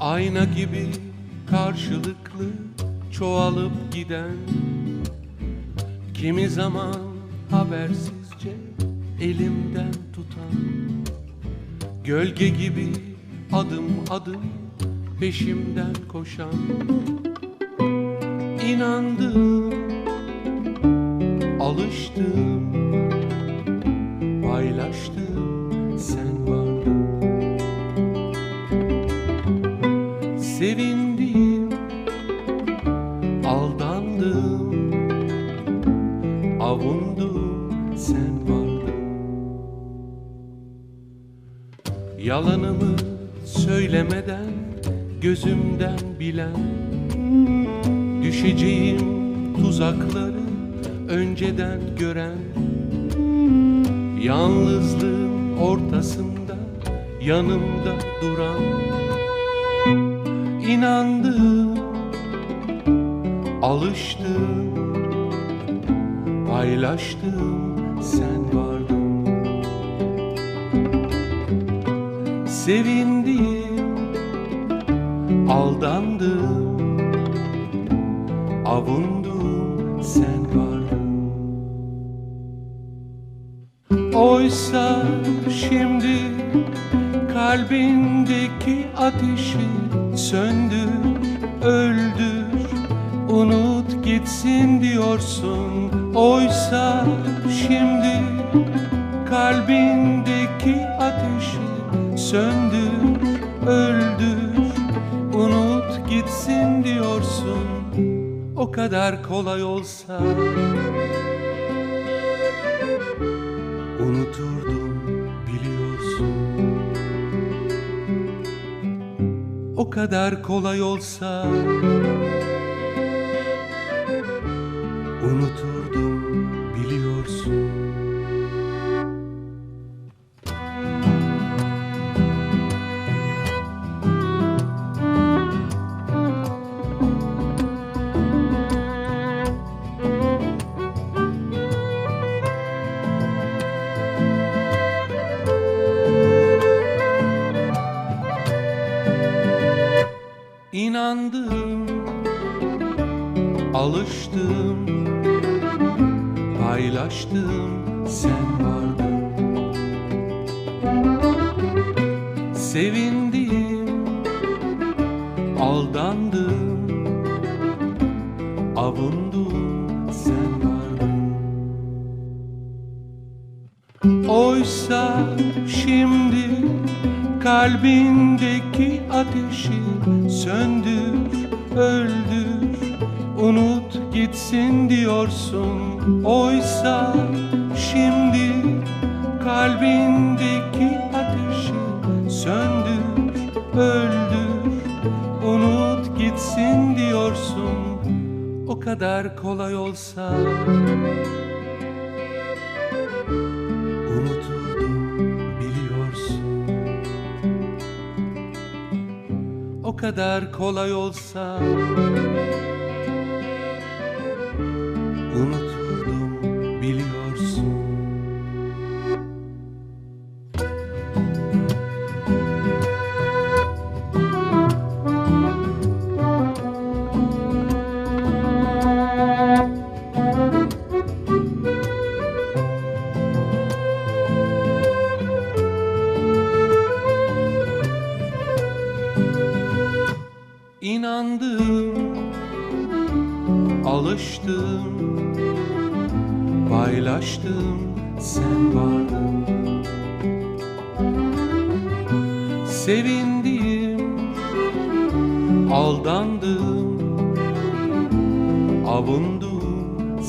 Ayna gibi karşılıklı çoğalıp giden Kimi zaman habersizce elimden tutan Gölge gibi adım adım peşimden koşan. İnandım, alıştım, paylaştım sen vardın avundum sen vardın. Yalanımı söylemeden gözümden bilen Düşeceğim tuzakları önceden gören. Yalnızlığın ortasında yanımda duran. İnandım, alıştım, paylaştım sen vardın. Sevindim, aldandım, avundum sen vardın. Oysa şimdi kalbindeki ateşi söndür, öldür, unut gitsin diyorsun. Oysa şimdi kalbindeki ateşi söndür, öldür, unut gitsin diyorsun. O kadar kolay olsa unuturdum biliyorsun. O kadar kolay olsa unuturdum biliyorsun. İnandım, alıştım, paylaştım sen vardın. Sevindim, aldandım, avundum sen vardın. Oysa şimdi kalbindeki ateşi söndür, öldür, unut gitsin diyorsun. Oysa şimdi kalbindeki ateşi söndür, öldür, unut gitsin diyorsun. O kadar kolay olsa kadar kolay olsa İnandım, alıştım, paylaştım sen vardın. Sevindim, aldandım, avundum